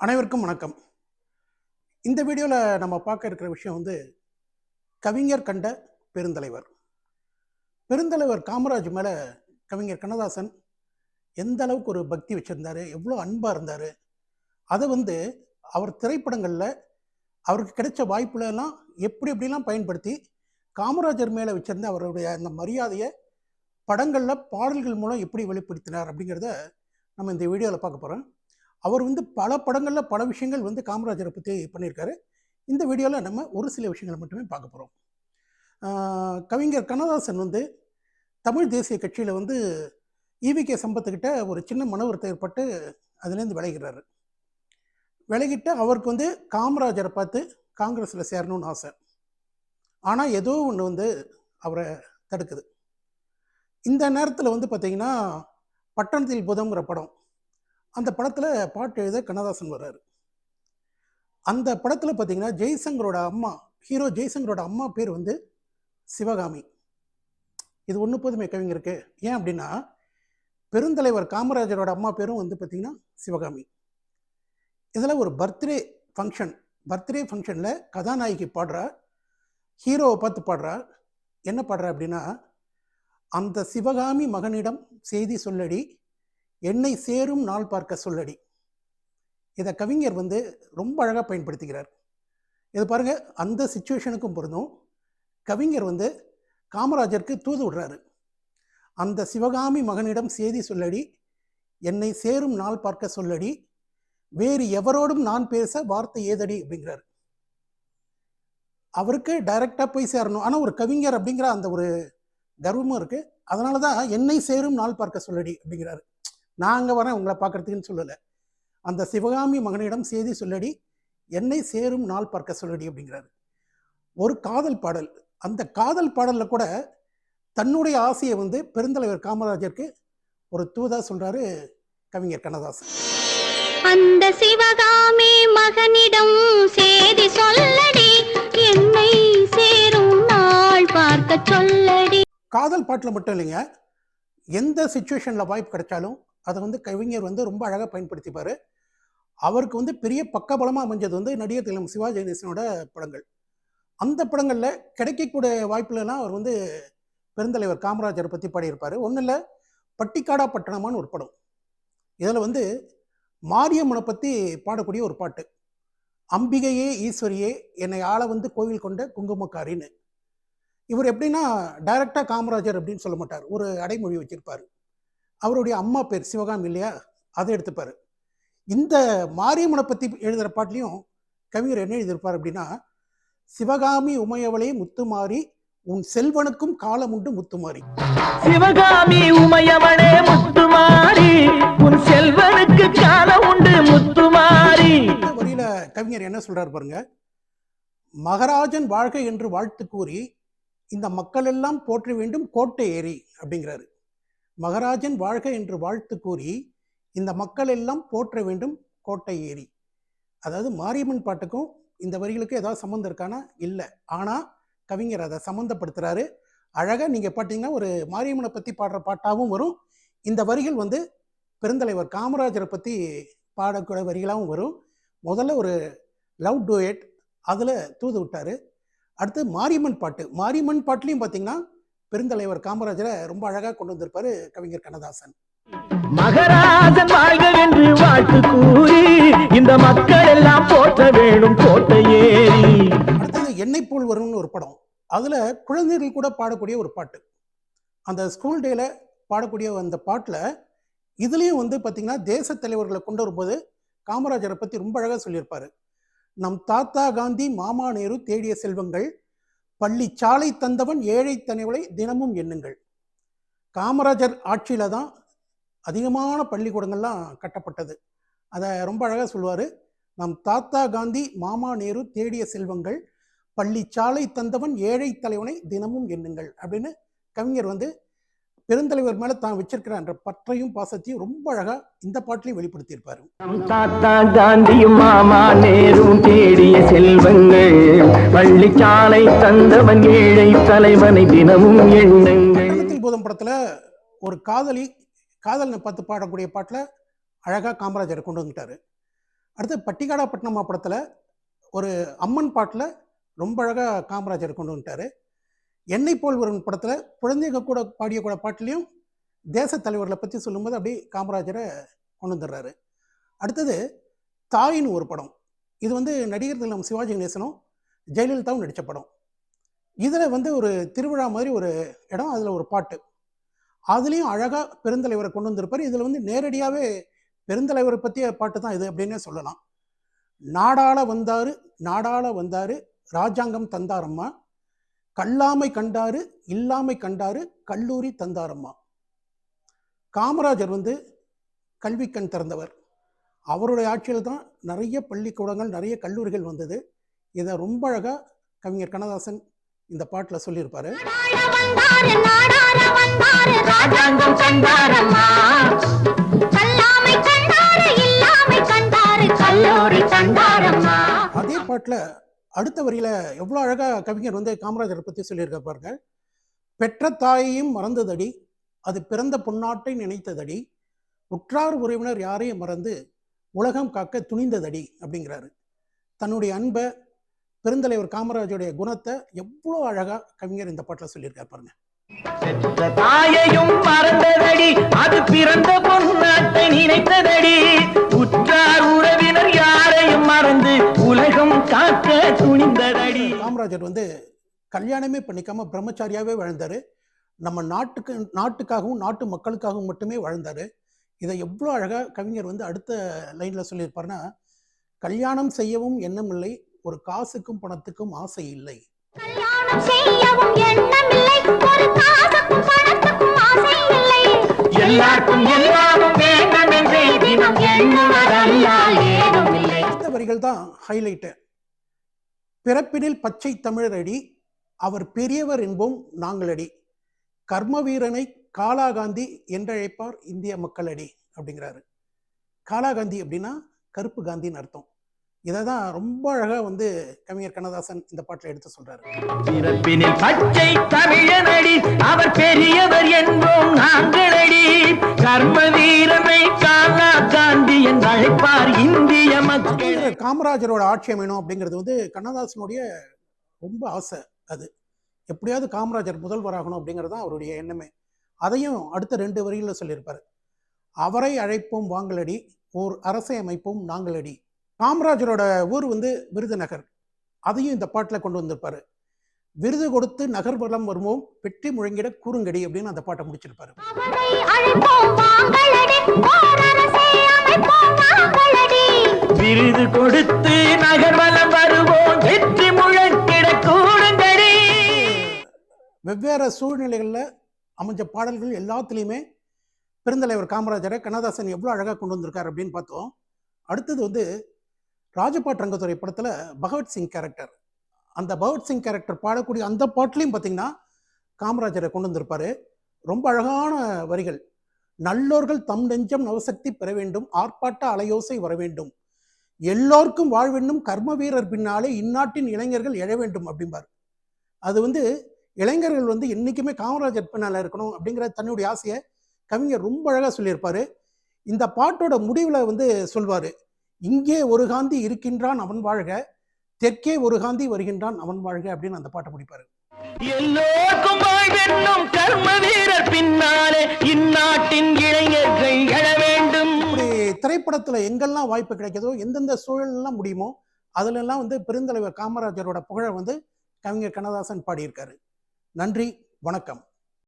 அனைவருக்கும் வணக்கம். இந்த வீடியோவில் நம்ம பார்க்க இருக்கிற விஷயம் வந்து கவிஞர் கண்ட பெருந்தலைவர். பெருந்தலைவர் காமராஜ் மேலே கவிஞர் கண்ணதாசன் எந்த அளவுக்கு ஒரு பக்தி வச்சுருந்தாரு எவ்வளோ அன்பாக இருந்தார் அதை வந்து அவர் திரைப்படங்களில் அவருக்கு கிடைச்ச வாய்ப்புல எல்லாம் எப்படி எப்படிலாம் பயன்படுத்தி காமராஜர் மேலே வச்சுருந்த அவருடைய அந்த மரியாதையை படங்களில் பாடல்கள் மூலம் எப்படி வெளிப்படுத்தினார் அப்படிங்கிறத நம்ம இந்த வீடியோவில் பார்க்க போகிறோம் அவர் வந்து பல படங்களில் பல விஷயங்கள் வந்து காமராஜரை பற்றி பண்ணியிருக்காரு. இந்த வீடியோவில் நம்ம ஒரு சில விஷயங்களை மட்டுமே பார்க்க போகிறோம் கவிஞர் கண்ணதாசன் வந்து தமிழ் தேசிய கட்சியில் வந்து ஈவிகே சம்பத்துக்கிட்ட ஒரு சின்ன மன ஏற்பட்டு அதுலேருந்து விலகிறாரு விலகிட்டு அவருக்கு வந்து காமராஜரை பார்த்து காங்கிரஸில் சேரணும்னு ஆசை. ஆனால் ஏதோ ஒன்று வந்து அவரை தடுக்குது. இந்த நேரத்தில் வந்து பார்த்திங்கன்னா பட்டணத்தில் புதங்கிற படம் அந்த படத்தில் பாட்டு எழுத கண்ணதாசன் வர்றாரு. அந்த படத்தில் பார்த்தீங்கன்னா ஜெய்சங்கரோட அம்மா ஹீரோ ஜெய்சங்கரோட அம்மா பேர் வந்து சிவகாமி. இது ஒன்று போதுமே கவிஞருக்கு ஏன் அப்படின்னா பெருந்தலைவர் காமராஜரோட அம்மா பேரும் வந்து பார்த்திங்கன்னா சிவகாமி. இதில் ஒரு பர்த்டே ஃபங்க்ஷன் பர்த்டே ஃபங்க்ஷனில் கதாநாயகி பாடுறா ஹீரோவை பார்த்து பாடுறா. என்ன பாடுறா அப்படின்னா அந்த சிவகாமி மகனிடம் செய்தி சொல்லடி என்னை சேரும் நாள் பார்க்க சொல்லடி. இதை கவிஞர் வந்து ரொம்ப அழகாக பயன்படுத்துகிறார். இது பாருங்க அந்த சுச்சுவேஷனுக்கும் பொருந்தும். கவிஞர் வந்து காமராஜருக்கு தூது விடுறாரு. அந்த சிவகாமி மகனிடம் செய்தி சொல்லடி என்னை சேரும் நாள் பார்க்க சொல்லடி வேறு எவரோடும் நான் பேச வார்த்தை ஏதடி? அப்படிங்கிறார். அவருக்கு டைரக்டாக போய் சேரணும். ஆனால் ஒரு கவிஞர் அப்படிங்கிற அந்த ஒரு கர்வமும் இருக்குது அதனால தான் என்னை சேரும் நாள் பார்க்க சொல்லடி அப்படிங்கிறாரு. அங்கே வரேன் உங்களை பார்க்கறதுக்குன்னு சொல்லலை. அந்த சிவகாமி மகனிடம் செய்தி சொல்லடி என்னை சேரும் நாள் பார்க்க சொல்லடி அப்படிங்கிறாரு. ஒரு காதல் பாடல். அந்த காதல் பாடலில் கூட தன்னுடைய ஆசையை வந்து பெருந்தலைவர் காமராஜருக்கு ஒரு தூதா சொல்றாரு கவிஞர் கண்ணதாசன். அந்த சிவகாமி மகனிடம் செய்தி சொல்லடி என்னை சேரும் நாள் பார்க்க சொல்லடி. காதல் பாட்டில் மட்டும் இல்லைங்க. எந்த சுச்சுவேஷனில் வாய்ப்பு கிடைச்சாலும் அதை வந்து கவிஞர் வந்து ரொம்ப அழகாக பயன்படுத்திப்பார். அவருக்கு வந்து பெரிய பக்கபலமாக அமைஞ்சது வந்து நடிகர் திலம் சிவாஜி கணேசனோட படங்கள். அந்த படங்களில் கிடைக்கக்கூடிய வாய்ப்புலலாம் அவர் வந்து பெருந்தலைவர் காமராஜரை பற்றி பாடியிருப்பார். ஒன்றும் இல்லை பட்டிக்காடா பட்டணமான்னு ஒரு படம். இதில் வந்து மாரியம்மனை பற்றி பாடக்கூடிய ஒரு பாட்டு. அம்பிகையே ஈஸ்வரியே என்னை ஆள வந்து கோவில் கொண்ட குங்குமக்காரின்னு. இவர் எப்படின்னா டைரக்டாக காமராஜர் அப்படின்னு சொல்ல மாட்டார். ஒரு அடைமொழி வச்சிருப்பார். அவருடைய அம்மா பேர் சிவகாமி இல்லையா? அதை எடுத்துப்பார். இந்த மாரியம்மனை பற்றி எழுதுகிற பாட்டுலையும் கவிஞர் என்ன எழுதியிருப்பார் அப்படின்னா சிவகாமி உமையவளே முத்துமாரி உன் செல்வனுக்கும் காலம் உண்டு முத்துமாரி சிவகாமி உமையவளே முத்துமாரி உன் செல்வனுக்கு காலம் உண்டு முத்துமாரி வரியில கவிஞர் என்ன சொல்றாரு பாருங்க மகராஜன் வாழ்க என்று வாழ்த்து கூறி இந்த மக்கள் எல்லாம் போற்ற வேண்டும் கோட்டை ஏறி அப்படிங்கிறாரு. மகராஜன் வாழ்க என்று வாழ்த்து கூறி இந்த மக்கள் எல்லாம் போற்ற வேண்டும் கோட்டை ஏறி அதாவது மாரியம்மன் பாட்டுக்கும் இந்த வரிகளுக்கும் ஏதாவது சம்மந்தம் இருக்கானா? இல்லை. ஆனால் கவிஞர் அதை சம்மந்தப்படுத்துகிறாரு அழகாக நீங்கள் பார்த்தீங்கன்னா ஒரு மாரியம்மனை பற்றி பாடுற பாட்டாகவும் வரும். இந்த வரிகள் வந்து பெருந்தலைவர் காமராஜரை பற்றி பாடக்கூடிய வரிகளாகவும் வரும். முதல்ல ஒரு லவ் டூயட் அதில் தூது விட்டார். அடுத்து மாரியம்மன் பாட்டு. மாரியம்மன் பாட்டுலேயும் பார்த்தீங்கன்னா பெருந்தலைவர் காமராஜரை ரொம்ப அழகாக கொண்டு வந்திருப்பாரு கவிஞர் கண்ணதாசன். மகராஜன் வாழ்க என்று வாழ்த்து கூறி இந்த மக்கள் எல்லாம் போற்ற வேணும் கோட்டை ஏறி அடுத்தது என்னை போல் வரும்னு ஒரு படம். அதில் குழந்தைகள் கூட பாடக்கூடிய ஒரு பாட்டு. அந்த ஸ்கூல் டேல பாடக்கூடிய அந்த பாட்டில் இதுலேயும் வந்து பார்த்திங்கன்னா தேச தலைவர்களை கொண்டு வரும்போது காமராஜரை பற்றி ரொம்ப அழகாக சொல்லியிருப்பாரு. நம் தாத்தா காந்தி மாமா நேரு தேடிய செல்வங்கள் பள்ளி சாலை தந்தவன் ஏழை தனிவளை தினமும் எண்ணுங்கள். காமராஜர் ஆட்சியில் தான் அதிகமான பள்ளிக்கூடங்கள்லாம் கட்டப்பட்டது. அதை ரொம்ப அழகாக சொல்லுவார். நம் தாத்தா காந்தி மாமா நேரு தேடிய செல்வங்கள் பள்ளி சாலை தந்தவன் ஏழை தலைவனை தினமும் எண்ணுங்கள் அப்படின்னு கவிஞர் வந்து பெருந்தலைவர் மேலே தான் வச்சிருக்கிற அந்த பற்றையும் பாசத்தையும் ரொம்ப அழகாக இந்த பாட்டிலையும் வெளிப்படுத்தியிருப்பாரு. தாத்தா காந்தியும் மாமா நேரும் தேடிய செல்வங்கள் பள்ளிச்சாலை தந்தவன் ஏழை தலைவனை தினமும் எண்ணுங்கள். பூதம் படத்தில் ஒரு காதலி காதலனை பார்த்து பாடக்கூடிய பாட்டில் அழகாக காமராஜரை கொண்டு வந்துட்டாரு. அடுத்து பட்டிக்காடாப்பட்டினமா படத்தில் ஒரு அம்மன் பாட்டில் ரொம்ப அழகாக காமராஜர் கொண்டு வந்துட்டார். என்னை போல் வரும் படத்தில் குழந்தைங்க கூட பாடிய கூட பாட்டிலையும் தேச தலைவர்களை பற்றி சொல்லும்போது அப்படியே காமராஜரை கொண்டு வந்துடுறாரு. அடுத்தது தாயின்னு ஒரு படம். இது வந்து நடிகர் திலம் சிவாஜி கணேசனும் ஜெயலலிதாவும் நடித்த படம். இதில் வந்து ஒரு திருவிழா மாதிரி ஒரு இடம் அதில் ஒரு பாட்டு. அதுலேயும் அழகாக பெருந்தலைவரை கொண்டு வந்திருப்பார். இதில் வந்து நேரடியாகவே பெருந்தலைவரை பற்றிய பாட்டு தான் இது அப்படின்னே சொல்லலாம். நாடாள வந்தாரு நாடாள வந்தாரு ராஜாங்கம் தந்தாரம்மா கல்லாமை கண்டாரு இல்லாமை கண்டாரு கல்லூரி தந்தாரம்மா. காமராஜர் வந்து கல்வி கண் திறந்தவர். அவருடைய ஆட்சியில் தான் நிறைய பள்ளிக்கூடங்கள் நிறைய கல்லூரிகள் வந்தது. இதை ரொம்ப அழகாக கவிஞர் கண்ணதாசன் இந்த பாட்டில் சொல்லியிருப்பாரு. அதே பாட்டில் அடுத்த வரியில் எவ்வளோ அழகாக கவிஞர் வந்து காமராஜரை பற்றி சொல்லியிருக்க பாருங்க. பெற்ற தாயையும் மறந்ததடி அது பிறந்த பொன்னாட்டை நினைத்ததடி உற்றார் உறவினர் யாரையும் மறந்து உலகம் காக்க துணிந்ததடி அப்படிங்கிறாரு. தன்னுடைய அன்பை பெருந்தலைவர் காமராஜருடைய குணத்தை எவ்வளோ அழகாக கவிஞர் இந்த பாட்டில் சொல்லியிருக்கார் பாருங்க. பெற்ற தாயையும் மறந்ததடி அது பிறந்த பொன்னாட்டை நினைத்ததடி உற்றார் உறவினர் யாரையும் மறந்து உலகம் காக்க துணிந்ததடி. காமராஜர் வந்து கல்யாணமே பண்ணிக்காம பிரம்மச்சாரியாவே வாழ்ந்தாரு. நம்ம நாட்டுக்கு நாட்டுக்காகவும் நாட்டு மக்களுக்காகவும் மட்டுமே வாழ்ந்தாரு. இதை எவ்வளோ அழகாக கவிஞர் வந்து அடுத்த லைனில் சொல்லியிருப்பாருன்னா கல்யாணம் செய்யவும் எண்ணமில்லை ஒரு காசுக்கும் பணத்துக்கும் ஆசை இல்லை. வரிகள் தான் ஹைலைட்டு பிறப்பினில் பச்சை தமிழரடி அவர் பெரியவர் என்போம் நாங்களடி. கர்ம வீரனை காலாகாந்தி என்றழைப்பார் இந்திய மக்களடி அப்படிங்கிறாரு. காலாகாந்தி அப்படின்னா கருப்பு காந்தின்னு அர்த்தம். இதை தான் ரொம்ப அழகாக வந்து கவிஞர் கண்ணதாசன் இந்த பாட்டில் எடுத்து சொல்றாரு. பிறப்பினில் பச்சை தமிழனடி அவர் பெரியவர் என்போம் நாங்களடி. காமராஜரோட ஆட்சி அமையணும் அப்படிங்கிறது வந்து கண்ணதாசனுடைய ரொம்ப ஆசை அது. எப்படியாவது காமராஜர் முதல்வராகணும் அப்படிங்கிறது தான் அவருடைய எண்ணமே. அதையும் அடுத்த ரெண்டு வரிகளில் சொல்லியிருப்பார். அவரை அழைப்போம் வாங்கலடி ஓர் அரசை அமைப்போம் நாங்களடி. காமராஜரோட ஊர் வந்து விருதுநகர். அதையும் இந்த பாட்டில் கொண்டு வந்திருப்பார். விருது கொடுத்து நகர் வளம் வருவோம் வெற்றி முழங்கிட கூறுங்கடி அப்படின்னு அந்த பாட்டை முடிச்சிருப்பாரு. அழைப்போம் வாங்கலடி ஓர் அரசை அமைப்போம் நாங்களடி. விருது கொடுத்து நகர்வலம் வருவோம். வெற்றி முழக்கிட கூடுங்கடி. வெவ்வேறு சூழ்நிலைகளில் அமைஞ்ச பாடல்கள் எல்லாத்துலேயுமே பெருந்தலைவர் காமராஜரை கண்ணதாசன் எவ்வளோ அழகாக கொண்டு வந்திருக்கார் அப்படின்னு பார்த்தோம். அடுத்தது வந்து ராஜபாட் ரங்கத்துறை படத்தில் பகவத் சிங் கேரக்டர் அந்த பகவத் சிங் கேரக்டர் பாடக்கூடிய அந்த பாட்டிலையும் பார்த்தீங்கன்னா காமராஜரை கொண்டு வந்திருப்பாரு. ரொம்ப அழகான வரிகள். நல்லோர்கள் தம் நெஞ்சம் நவசக்தி பெற வேண்டும். ஆர்ப்பாட்ட அலையோசை வர வேண்டும். எல்லோருக்கும் வாழ்வென்னும் கர்ம வீரர் பின்னாலே இந்நாட்டின் இளைஞர்கள் எழ வேண்டும் அப்படிம்பார். அது வந்து இளைஞர்கள் வந்து என்றைக்குமே காமராஜர் பின்னால் இருக்கணும் அப்படிங்கிற தன்னுடைய ஆசையை கவிஞர் ரொம்ப அழகாக சொல்லியிருப்பாரு. இந்த பாட்டோட முடிவில் வந்து சொல்வார் இங்கே ஒரு காந்தி இருக்கின்றான் அவன் வாழ்க தெற்கே ஒரு காந்தி வருகின்றான் அவன் வாழ்க அப்படின்னு அந்த பாட்டை முடிப்பாரு. எல்லோருக்கும் வாழ்வென்னும் கர்ம வீரர் பின்னாலே திரைப்படத்தில் எங்கெல்லாம் வாய்ப்பு கிடைக்குதோ எந்தெந்த சூழல்லாம் முடியுமோ அதிலெல்லாம் வந்து பெருந்தலைவர் காமராஜரோட புகழை வந்து கவிஞர் கண்ணதாசன் பாடியிருக்காரு. நன்றி வணக்கம்.